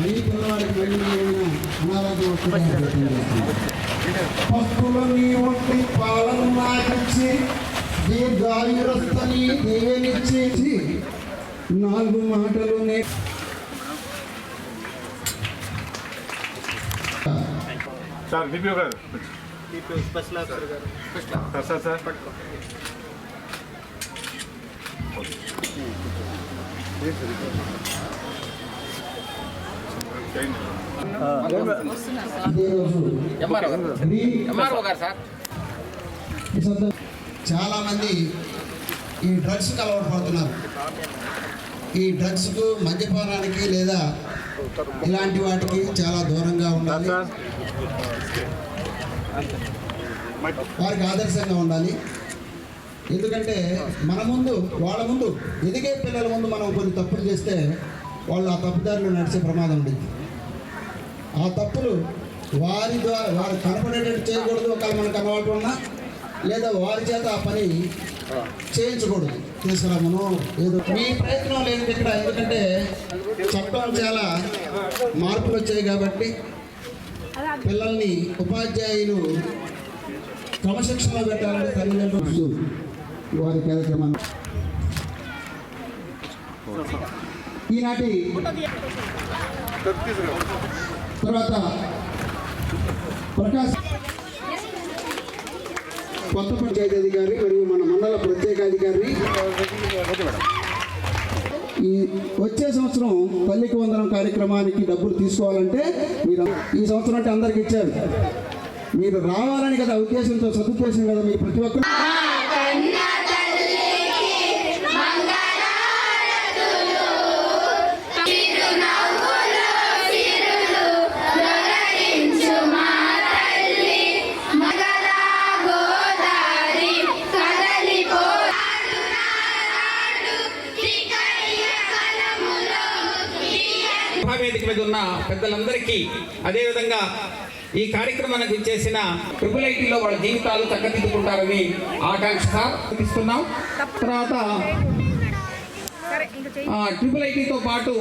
మీ పిల్లవాడికి వెళ్ళి ఏమైనా అనారోగ్యం నీ ఒంటి పాలను నాకిచ్చి దీర్ఘాయురస్తని దీవెనిచ్చి నాలుగు మాటలు నే సార్ డిపిఓ గారు. Sir sir sir. చాలా మంది ఈ డ్రగ్స్కి అలవాటు పడుతున్నారు. ఈ డ్రగ్స్కు మద్యపానానికి లేదా ఇలాంటి వాటికి చాలా దూరంగా ఉండాలి. వారికి ఆదర్శంగా ఉండాలి. ఎందుకంటే మన ముందు వాళ్ళ ముందు ఎదిగే పిల్లల ముందు మనం కొన్ని తప్పులు చేస్తే వాళ్ళు ఆ తప్పుదారిలో నడిచే ప్రమాదం ఉంది ఆ తప్పులు వారి ద్వారా వారు కనపడేటట్టు చేయకూడదు. ఒకవేళ మనకు అలవాటు ఉన్నా లేదా వారి చేత ఆ పని చేయించకూడదు. తీసుకురామను ఏదో మీ ప్రయత్నం లేదు ఇక్కడ. ఎందుకంటే చట్టం చాలా మార్పులు వచ్చాయి కాబట్టి పిల్లల్ని ఉపాధ్యాయులు క్రమశిక్షణలో పెట్టాలంటే తల్లిదండ్రులు వారి కార్యక్రమాన్ని ఈనాటి తర్వాత ప్రకాశ్ కొత్త పంచాయతీ అధికారి మరియు మన మండల ప్రత్యేకాదికారిని ఈ వచ్చే సంవత్సరం తల్లికి వందనం కార్యక్రమానికి డబ్బులు తీసుకోవాలంటే మీరు ఈ సంవత్సరం అంటే అందరికి ఇచ్చారు. మీరు రావాలని కదా ఉద్దేశంతో సదుద్దేశం కదా మీ ప్రతి ఒక్కరు. సభావేదిక మీద ఉన్న పెద్దలందరికీ అదేవిధంగా ఈ కార్యక్రమానికి చేసిన ట్రిపుల్ ఐటీలో వాళ్ళ జీవితాలు చక్కదిద్దుకుంటారని ఆకాంక్ష సార్ ఇస్తున్నాం తర్వాత ట్రిపుల్ ఐటీతో పాటు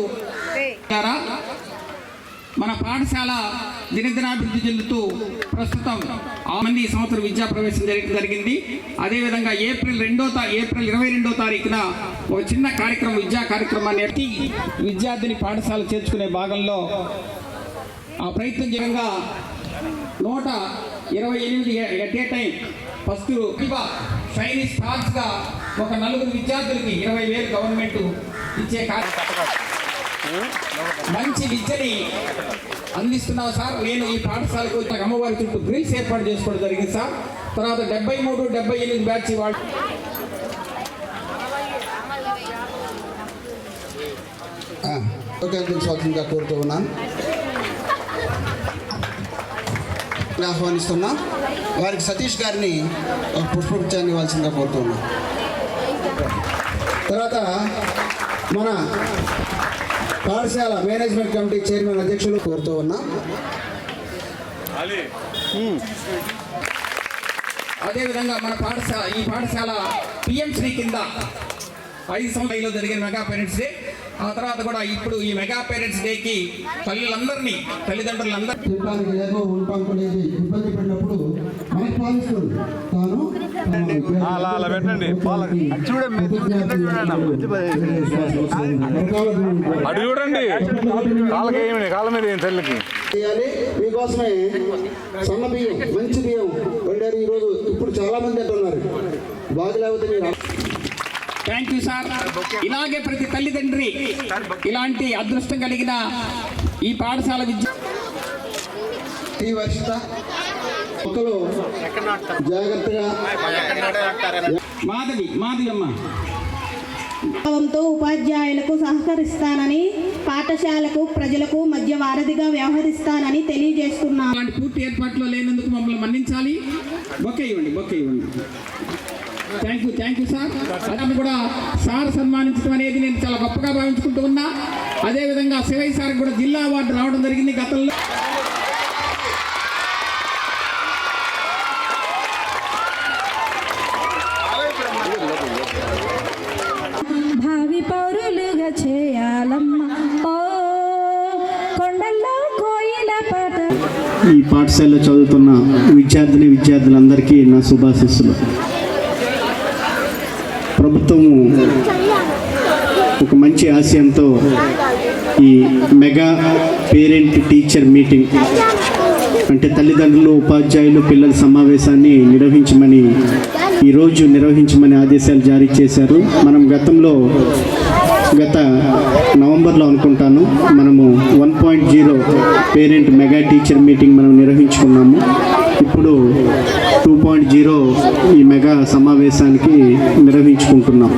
మన పాఠశాల దినదినాభివృద్ధి చెందుతూ ప్రస్తుతం ఆ మంది ఈ సంవత్సరం విద్యా ప్రవేశం జరిగి జరిగింది. అదేవిధంగా ఏప్రిల్ రెండో తా ఏప్రిల్ ఇరవై రెండో తారీఖున ఒక చిన్న కార్యక్రమం విద్యా కార్యక్రమాన్ని ఎత్తి విద్యార్థిని పాఠశాల చేర్చుకునే భాగంలో ఆ ప్రయత్నం చేయంగా నూట ఇరవై ఎనిమిది at a time first shiny స్టార్స్గా ఒక నలుగురు విద్యార్థులకి ఇరవై వేలు గవర్నమెంట్ ఇచ్చే కార్యక్రమం మంచి విద్యని అందిస్తున్నావు సార్. నేను ఈ పాఠశాలకు అమ్మవారి చుట్టూ గ్రిల్స్ ఏర్పాటు చేసుకోవడం జరిగింది సార్. తర్వాత డెబ్బై మూడు డెబ్బై ఎనిమిది బ్యాచ్ వాళ్ళు అందించవలసిందిగా కోరుతూ ఉన్నాను. ఆహ్వానిస్తున్నాం. వారికి సతీష్ గారిని ఒక పుష్పగుచ్చాన్ని ఇవ్వాల్సిందిగా కోరుతూ ఉన్నాం తర్వాత మన పాఠశాల మేనేజ్మెంట్ కమిటీ చైర్మన్ అధ్యక్షులు కోరుతూ ఉన్నాం. అదేవిధంగా మన పాఠశాల ఈ పాఠశాల పిఎంశ్రీ కింద ఐదు సంవత్సరాలు జరిగిన మెగా పేరెంట్స్ డే ఆ తర్వాత కూడా ఇప్పుడు ఈ మెగా పేరెంట్స్ డేకి తల్లులందరినీ తల్లిదండ్రులందరూ తినడానికి లేదో ఇబ్బంది పడినప్పుడు తాను అలా అలా పెట్టండి. అటు చూడండి. కాళ్ళకి ఏమి కాళ్ళ మీద ఏం తల్లికి? మీకోసమే సన్న బియ్యం మంచి బియ్యం వండారు ఈరోజు. ఇప్పుడు చాలా మంది అంటున్నారు బాగలేకపోతే మీరు థ్యాంక్ యూ సార్ ఇలాగే ప్రతి తల్లిదండ్రి ఇలాంటి అదృష్టం కలిగిన ఈ పాఠశాల విద్య వర్షిత జాగ్రత్తగా మాధవి మాధవి అమ్మ. భావంతో ఉపాధ్యాయులకు సహకరిస్తానని పాఠశాలకు ప్రజలకు మధ్య వారధిగా వ్యవహరిస్తానని తెలియజేస్తున్నాను. పూర్తి ఏర్పాట్లో లేనందుకు మమ్మల్ని మన్నించాలి. బొక్క ఇవ్వండి బొక్క ఇవ్వండి. Thank you thank you sir అతను కూడా సార్ సన్మానించడం అనేది నేను చాలా గొప్పగా భావించుకుంటూ ఉన్నా. అదేవిధంగా శివయ్య సార్ కూడా జిల్లా అవార్డు రావడం జరిగింది గతంలో. భావి పౌరులుగా చేయాలమ్మా. ఈ పాఠశాలలో చదువుతున్న విద్యార్థిని విద్యార్థులందరికీ నా శుభాశిస్సులు. ప్రభుత్వము ఒక మంచి ఆశయంతో ఈ మెగా పేరెంట్ టీచర్ మీటింగ్ అంటే తల్లిదండ్రులు ఉపాధ్యాయులు పిల్లల సమావేశాన్ని నిర్వహించమని ఈరోజు నిర్వహించమని ఆదేశాలు జారీ చేశారు. మనం గతంలో గత నవంబర్లో అనుకుంటాను. మనము one point zero parent mega teacher meeting మనం నిర్వహించుకున్నాము. ఇప్పుడు టూ పాయింట్ జీరో ఈ మెగా సమావేశానికి నిర్వహించుకుంటున్నాం.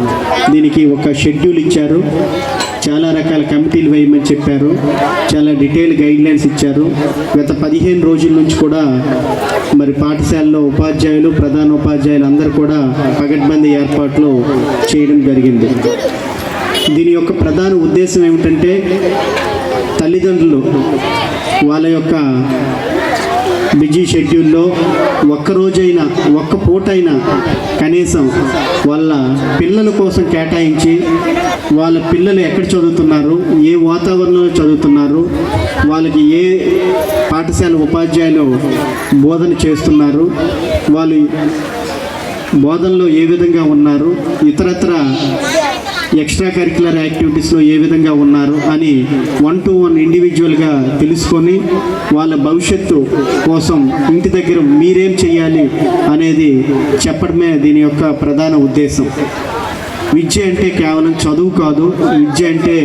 దీనికి ఒక షెడ్యూల్ ఇచ్చారు. చాలా రకాల కమిటీలు వేయమని చెప్పారు. చాలా డీటెయిల్ గైడ్లైన్స్ ఇచ్చారు. గత పదిహేను రోజుల నుంచి కూడా మరి పాఠశాలలో ఉపాధ్యాయులు ప్రధాన ఉపాధ్యాయులు అందరూ కూడా పగడ్బందీ ఏర్పాట్లు చేయడం జరిగింది. దీని యొక్క ప్రధాన ఉద్దేశం ఏమిటంటే తల్లిదండ్రులు వాళ్ళ యొక్క బిజీ షెడ్యూల్లో ఒక్కరోజైనా ఒక్క పూటైనా కనీసం వాళ్ళ పిల్లల కోసం కేటాయించి వాళ్ళ పిల్లలు ఎక్కడ చదువుతున్నారు ఏ వాతావరణంలో చదువుతున్నారు వాళ్ళకి ఏ పాఠశాల ఉపాధ్యాయులు బోధన చేస్తున్నారు వాళ్ళు బోధనలో ఏ విధంగా ఉన్నారు ఇతరత్ర ఎక్స్ట్రా కరిక్యులర్ యాక్టివిటీస్లో ఏ విధంగా ఉన్నారు అని వన్ టు వన్ ఇండివిజువల్గా తెలుసుకొని వాళ్ళ భవిష్యత్తు కోసం ఇంటి దగ్గర మీరేం చేయాలి అనేది చెప్పడమే దీని యొక్క ప్రధాన ఉద్దేశం. విద్య అంటే కేవలం చదువు కాదు విద్య అంటే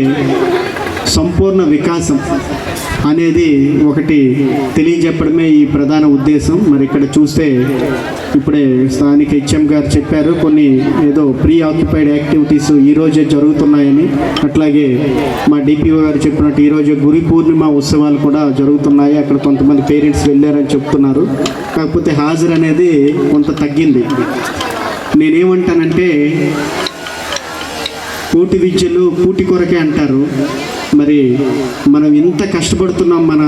సంపూర్ణ వికాసం అనేది ఒకటి తెలియజెప్పడమే ఈ ప్రధాన ఉద్దేశం. మరి ఇక్కడ చూస్తే ఇప్పుడే స్థానిక హెచ్ఎం గారు చెప్పారు కొన్ని ఏదో ప్రీ ఆక్యుపైడ్ యాక్టివిటీస్ ఈరోజే జరుగుతున్నాయని. అట్లాగే మా డిపిఓ గారు చెప్పినట్టు ఈరోజు గురి పూర్ణిమ ఉత్సవాలు కూడా జరుగుతున్నాయి. అక్కడ కొంతమంది పేరెంట్స్ వెళ్ళారని చెప్తున్నారు. కాకపోతే హాజరు అనేది కొంత తగ్గింది. నేనేమంటానంటే పూటి విద్యలు పూటి కొరకే అంటారు. మరి మనం ఇంత కష్టపడుతున్నాం మన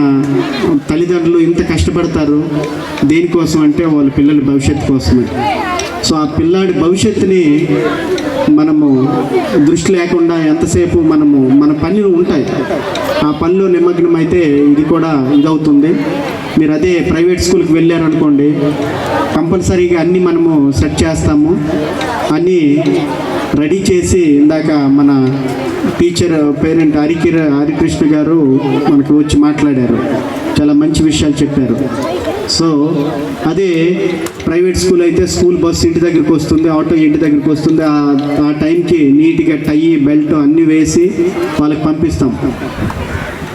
తల్లిదండ్రులు ఇంత కష్టపడతారు? దేనికోసం అంటే వాళ్ళ పిల్లల భవిష్యత్తు కోసమే. సో ఆ పిల్లాడి భవిష్యత్తుని మనము దృష్టి లేకుండా ఎంతసేపు మనము మన పనులు ఉంటాయి. ఆ పనిలో నిమగ్నం అయితే ఇది కూడా ఇదవుతుంది. మీరు అదే ప్రైవేట్ స్కూల్కి వెళ్ళారనుకోండి కంపల్సరీగా అన్నీ మనము సెట్ చేస్తాము. అన్నీ రెడీ చేసి ఇందాక మన టీచర్ పేరెంట్ హరికిర హరికృష్ణ గారు మనకు వచ్చి మాట్లాడారు. చాలా మంచి విషయాలు చెప్పారు. సో అదే ప్రైవేట్ స్కూల్ అయితే స్కూల్ బస్సు ఇంటి దగ్గరికి వస్తుంది ఆటో ఇంటి దగ్గరికి వస్తుంది. ఆ టైంకి నీట్గా టై బెల్ట్ అన్నీ వేసి వాళ్ళకి పంపిస్తాం.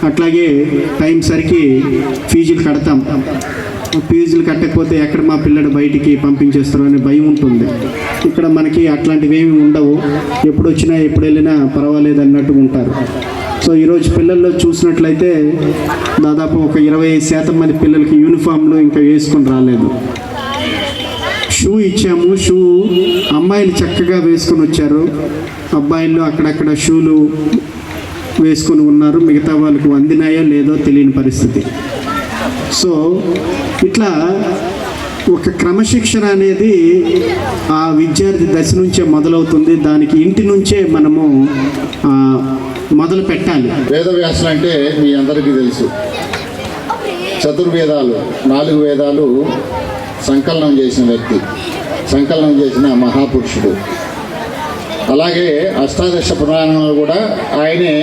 అట్లాగే టైం సరికి ఫీజులు కడతాం. ఫీజులు కట్టకపోతే ఎక్కడ మా పిల్లడు బయటికి పంపించేస్తారు అనే భయం ఉంటుంది. ఇక్కడ మనకి అట్లాంటివి ఏమి ఉండవు. ఎప్పుడు వచ్చినా ఎప్పుడు వెళ్ళినా పర్వాలేదు అన్నట్టు ఉంటారు. సో ఈరోజు పిల్లల్లో చూసినట్లయితే దాదాపు ఒక ఇరవై శాతం మంది పిల్లలకి యూనిఫామ్లు ఇంకా వేసుకొని రాలేదు. షూ ఇచ్చాము. షూ అమ్మాయిలు చక్కగా వేసుకొని వచ్చారు. అబ్బాయిలు అక్కడక్కడ షూలు వేసుకొని ఉన్నారు మిగతా వాళ్ళకు అందినాయో లేదో తెలియని పరిస్థితి. సో ఇట్లా ఒక క్రమశిక్షణ అనేది ఆ విద్యార్థి దశ నుంచే మొదలవుతుంది. దానికి ఇంటి నుంచే మనము మొదలు పెట్టాలి. వేదవ్యాసం అంటే మీ అందరికీ తెలుసు. చతుర్వేదాలు నాలుగు వేదాలు సంకలనం చేసిన వ్యక్తి సంకలనం చేసిన మహాపురుషుడు. అలాగే అష్టాదశ పురాణాలు కూడా ఆయనే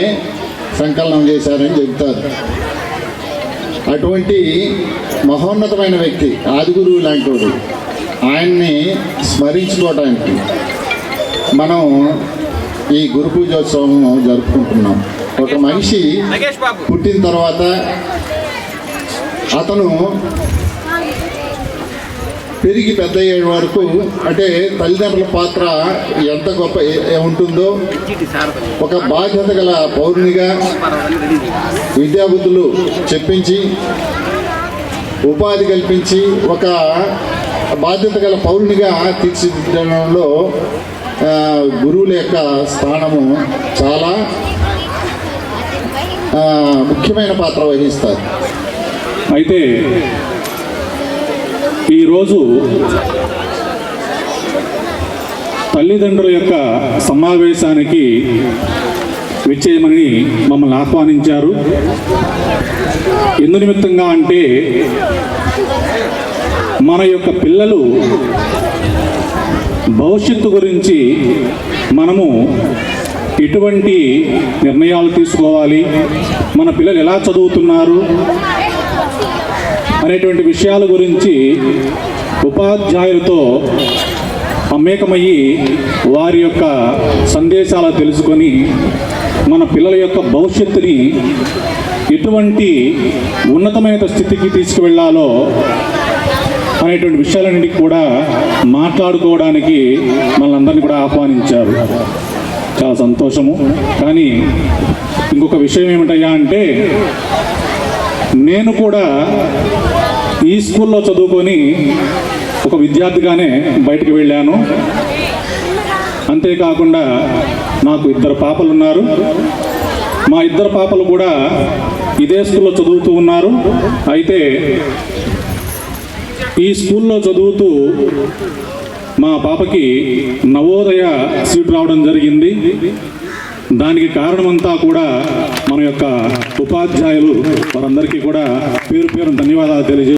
సంకలనం చేశారని చెబుతారు. అటువంటి మహోన్నతమైన వ్యక్తి ఆదిగురువు లాంటి ఆయన్ని స్మరించుకోవడానికి మనం ఈ గురు పూజోత్సవం జరుపుకుంటున్నాం. ఒక మనిషి పుట్టిన తర్వాత అతను పెరిగి పెద్ద అయ్యే వరకు అంటే తల్లిదండ్రుల పాత్ర ఎంత గొప్ప ఉంటుందో ఒక బాధ్యత గల పౌరునిగా విద్యాబుద్ధులు చెప్పించి ఉపాధి కల్పించి ఒక బాధ్యత గల పౌరునిగా తీర్చిదిద్దడంలో గురువుల యొక్క స్థానము చాలా ముఖ్యమైన పాత్ర వహిస్తారు. అయితే ఈరోజు తల్లిదండ్రుల యొక్క సమావేశానికి విచ్చేయమని మమ్మల్ని ఆహ్వానించారు. ఎందు నిమిత్తంగా అంటే మన యొక్క పిల్లలు భవిష్యత్తు గురించి మనము ఎటువంటి నిర్ణయాలు తీసుకోవాలి. మన పిల్లలు ఎలా చదువుతున్నారు? అనేటువంటి విషయాల గురించి ఉపాధ్యాయులతో మమేకమయ్యి వారి యొక్క సందేశాలు తెలుసుకొని మన పిల్లల యొక్క భవిష్యత్తుని ఎటువంటి ఉన్నతమైన స్థితికి తీసుకువెళ్ళాలో అనేటువంటి విషయాలన్నింటికి కూడా మాట్లాడుకోవడానికి మనందరినీ కూడా ఆహ్వానించారు. చాలా సంతోషము. కానీ ఇంకొక విషయం ఏమిటయ్యా అంటే నేను కూడా ఈ స్కూల్లో చదువుకొని ఒక విద్యార్థిగానే బయటకు వెళ్ళాను. అంతేకాకుండా నాకు ఇద్దరు పాపలు ఉన్నారు మా ఇద్దరు పాపలు కూడా ఇదే స్కూల్లో చదువుతూ ఉన్నారు. అయితే ఈ స్కూల్లో చదువుతూ మా పాపకి నవోదయ సీట్ రావడం జరిగింది. దానికి కారణమంతా కూడా మన యొక్క ఉపాధ్యాయులు వారందరికీ కూడా పేరు పేరు ధన్యవాదాలు తెలియజే